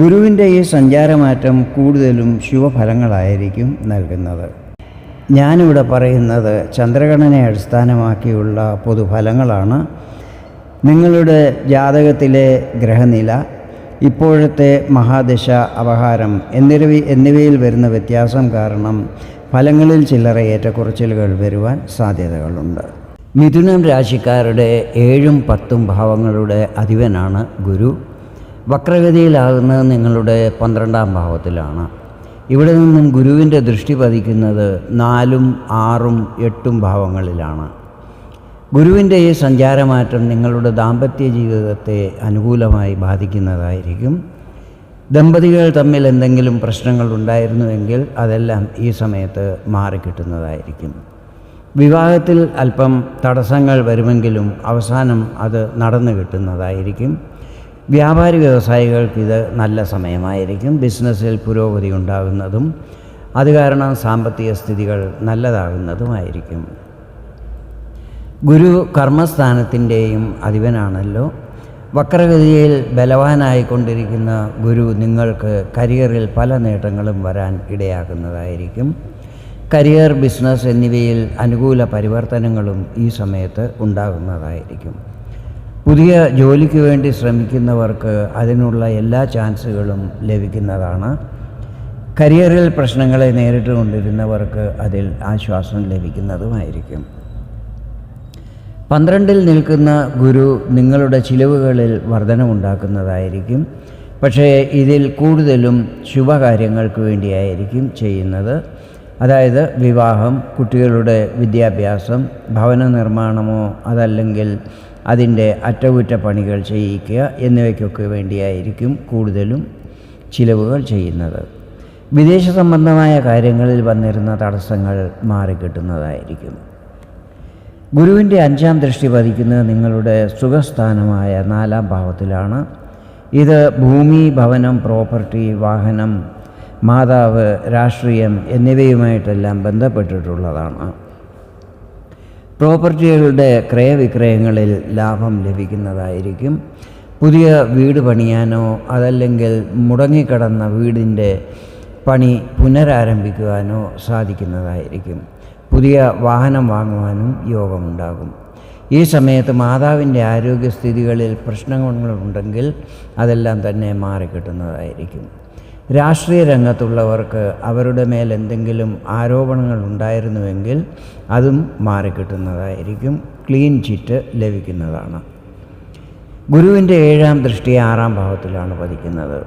ഗുരുവിന്റെ ഈ സഞ്ചാരമാറ്റം കൂടുതലും ശുഭഫലങ്ങളായിരിക്കും നൽകുന്നത്. ഞാനിവിടെ പറയുന്നത് ചന്ദ്രഗണനെ അടിസ്ഥാനമാക്കിയുള്ള പൊതുഫലങ്ങളാണ്. നിങ്ങളുടെ ജാതകത്തിലെ ഗ്രഹനില ഇപ്പോഴത്തെ മഹാദശ അപഹാരം എന്നിവ എന്നിവയിൽ വരുന്ന വ്യത്യാസം കാരണം ഫലങ്ങളിൽ ചില്ലറ ഏറ്റക്കുറച്ചിലുകൾ വരുവാൻ സാധ്യതകളുണ്ട്. മിഥുനം രാശിക്കാരുടെ ഏഴും പത്തും ഭാവങ്ങളുടെ അധിപനാണ് ഗുരു. വക്രഗതിയിലാകുന്നത് നിങ്ങളുടെ പന്ത്രണ്ടാം ഭാവത്തിലാണ്. ഇവിടെ നിന്നും ഗുരുവിന്റെ ദൃഷ്ടി പതിക്കുന്നത് നാലും ആറും എട്ടും ഭാവങ്ങളിലാണ്. ഗുരുവിന്റെ ഈ സഞ്ചാരമാറ്റം നിങ്ങളുടെ ദാമ്പത്യ ജീവിതത്തെ അനുകൂലമായി ബാധിക്കുന്നതായിരിക്കും. ദമ്പതികൾ തമ്മിൽ എന്തെങ്കിലും പ്രശ്നങ്ങൾ ഉണ്ടായിരുന്നുവെങ്കിൽ അതെല്ലാം ഈ സമയത്ത് മാറിക്കിട്ടുന്നതായിരിക്കും. വിവാഹത്തിൽ അല്പം തടസ്സങ്ങൾ വരുമെങ്കിലും അവസാനം അത് നടന്നു കിട്ടുന്നതായിരിക്കും വ്യാപാരി വ്യവസായികൾക്ക് ഇത് നല്ല സമയമായിരിക്കും. ബിസിനസ്സിൽ പുരോഗതി ഉണ്ടാകുന്നതും അത് കാരണം സാമ്പത്തിക സ്ഥിതികൾ നല്ലതാകുന്നതുമായിരിക്കും. ഗുരു കർമ്മസ്ഥാനത്തിന്റെയും അധിപനാണല്ലോ. വക്രഗതിയിൽ ബലവാനായിക്കൊണ്ടിരിക്കുന്ന ഗുരു നിങ്ങൾക്ക് കരിയറിൽ പല നേട്ടങ്ങളും വരാൻ ഇടയാക്കുന്നതായിരിക്കും കരിയർ ബിസിനസ് എന്നിവയിൽ അനുകൂല പരിവർത്തനങ്ങളും ഈ സമയത്ത് ഉണ്ടാകുന്നതായിരിക്കും. പുതിയ ജോലിക്ക് വേണ്ടി ശ്രമിക്കുന്നവർക്ക് അതിനുള്ള എല്ലാ ചാൻസുകളും ലഭിക്കുന്നതാണ്. കരിയറിൽ പ്രശ്നങ്ങളെ നേരിട്ട് കൊണ്ടിരുന്നവർക്ക് അതിൽ ആശ്വാസം ലഭിക്കുന്നതുമായിരിക്കും. പന്ത്രണ്ടിൽ നിൽക്കുന്ന ഗുരു നിങ്ങളുടെ ചിലവുകളിൽ വർധനമുണ്ടാക്കുന്നതായിരിക്കും. പക്ഷേ ഇതിൽ കൂടുതലും ശുഭകാര്യങ്ങൾക്ക് വേണ്ടിയായിരിക്കും ചെയ്യുന്നത്. അതായത് വിവാഹം കുട്ടികളുടെ വിദ്യാഭ്യാസം ഭവന നിർമ്മാണമോ അതല്ലെങ്കിൽ അതിന്റെ അറ്റകുറ്റപ്പണികൾ ചെയ്യിക്കുക എന്നിവയ്ക്കൊക്കെ വേണ്ടിയായിരിക്കും കൂടുതലും ചിലവുകൾ ചെയ്യുന്നത്. വിദേശ സംബന്ധമായ കാര്യങ്ങളിൽ വന്നിരുന്ന തടസ്സങ്ങൾ മാറിക്കിട്ടുന്നതായിരിക്കും. ഗുരുവിന്റെ അഞ്ചാം ദൃഷ്ടി പതിക്കുന്നത് നിങ്ങളുടെ സുഖസ്ഥാനമായ നാലാം ഭാവത്തിലാണ്. ഇത് ഭൂമി ഭവനം പ്രോപ്പർട്ടി വാഹനം മാതാവ് രാഷ്ട്രീയം എന്നിവയുമായിട്ടെല്ലാം ബന്ധപ്പെട്ടിട്ടുള്ളതാണ്. പ്രോപ്പർട്ടികളുടെ ക്രയവിക്രയങ്ങളിൽ ലാഭം ലഭിക്കുന്നതായിരിക്കും. പുതിയ വീട് പണിയാനോ അതല്ലെങ്കിൽ മുടങ്ങിക്കിടന്ന വീടിന്റെ പണി പുനരാരംഭിക്കുവാനോ സാധിക്കുന്നതായിരിക്കും. പുതിയ വാഹനം വാങ്ങുവാനും യോഗമുണ്ടാകും. ഈ സമയത്ത് മാതാവിന്റെ ആരോഗ്യസ്ഥിതികളിൽ പ്രശ്നങ്ങളുണ്ടെങ്കിൽ അതെല്ലാം തന്നെ മാറിക്കിട്ടുന്നതായിരിക്കും. രാഷ്ട്രീയ രംഗത്തുള്ളവർക്ക് അവരുടെ മേൽ എന്തെങ്കിലും ആരോപണങ്ങൾ ഉണ്ടായിരുന്നുവെങ്കിൽ അതും മാറിക്കിട്ടുന്നതായിരിക്കും. ക്ലീൻ ചിറ്റ് ലഭിക്കുന്നതാണ്. ഗുരുവിന്റെ ഏഴാം ദൃഷ്ടി ആറാം ഭാവത്തിലാണ് പതിക്കുന്നത്.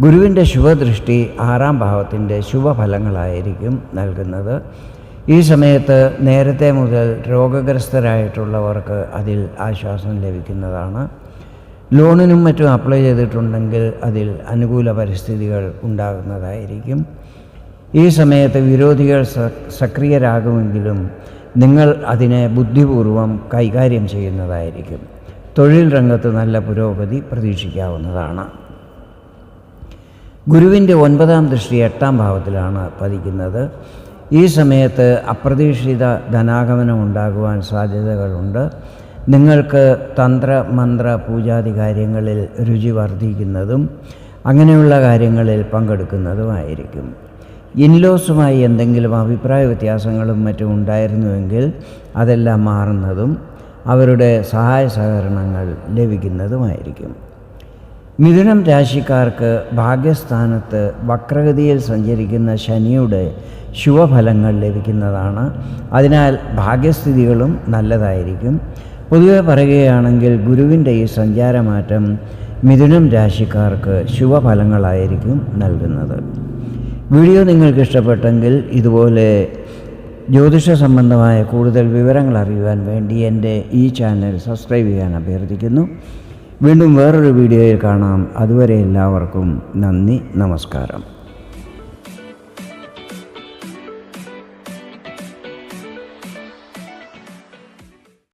ഗുരുവിന്റെ ശുഭദൃഷ്ടി ആറാം ഭാവത്തിന്റെ ശുഭഫലങ്ങളായിരിക്കും നൽകുന്നത്. ഈ സമയത്ത് നേരത്തെ മുതൽ രോഗഗ്രസ്തരായിട്ടുള്ളവർക്ക് അതിൽ ആശ്വാസം ലഭിക്കുന്നതാണ്. ലോണിനും മറ്റും അപ്ലൈ ചെയ്തിട്ടുണ്ടെങ്കിൽ അതിൽ അനുകൂല പരിസ്ഥിതികൾ ഉണ്ടാകുന്നതായിരിക്കും. ഈ സമയത്ത് വിരോധികൾ സക്രിയരാകുമെങ്കിലും നിങ്ങൾ അതിനെ ബുദ്ധിപൂർവം കൈകാര്യം ചെയ്യുന്നതായിരിക്കും. തൊഴിൽ രംഗത്ത് നല്ല പുരോഗതി പ്രതീക്ഷിക്കാവുന്നതാണ്. ഗുരുവിന്റെ ഒൻപതാം ദൃഷ്ടി എട്ടാം ഭാവത്തിലാണ് പതിക്കുന്നത്. ഈ സമയത്ത് അപ്രതീക്ഷിത ധനാഗമനം ഉണ്ടാകുവാൻ സാധ്യതകളുണ്ട്. നിങ്ങൾക്ക് തന്ത്ര മന്ത്ര പൂജാതി കാര്യങ്ങളിൽ രുചി വർദ്ധിക്കുന്നതും അങ്ങനെയുള്ള കാര്യങ്ങളിൽ പങ്കെടുക്കുന്നതുമായിരിക്കും. ഇൻലോസുമായി എന്തെങ്കിലും അഭിപ്രായ വ്യത്യാസങ്ങളും മറ്റും ഉണ്ടായിരുന്നുവെങ്കിൽ അതെല്ലാം മാറുന്നതും അവരുടെ സഹായ സഹകരണങ്ങൾ ലഭിക്കുന്നതുമായിരിക്കും. മിഥുനം രാശിക്കാർക്ക് ഭാഗ്യസ്ഥാനത്ത് വക്രഗതിയിൽ സഞ്ചരിക്കുന്ന ശനിയുടെ ശുഭഫലങ്ങൾ ലഭിക്കുന്നതാണ്. അതിനാൽ ഭാഗ്യസ്ഥിതികളും നല്ലതായിരിക്കും. പൊതുവെ പറയുകയാണെങ്കിൽ ഗുരുവിന്റെ ഈ സഞ്ചാരമാറ്റം മിഥുനം രാശിക്കാർക്ക് ശുഭഫലങ്ങളായിരിക്കും നൽകുന്നത്. വീഡിയോ നിങ്ങൾക്ക് ഇഷ്ടപ്പെട്ടെങ്കിൽ ഇതുപോലെ ജ്യോതിഷ സംബന്ധമായ കൂടുതൽ വിവരങ്ങൾ അറിയുവാൻ വേണ്ടി എന്റെ ഈ ചാനൽ സബ്സ്ക്രൈബ് ചെയ്യാൻ അഭ്യർത്ഥിക്കുന്നു. വീണ്ടും വേറൊരു വീഡിയോയിൽ കാണാം. അതുവരെ എല്ലാവർക്കും നന്ദി നമസ്കാരം.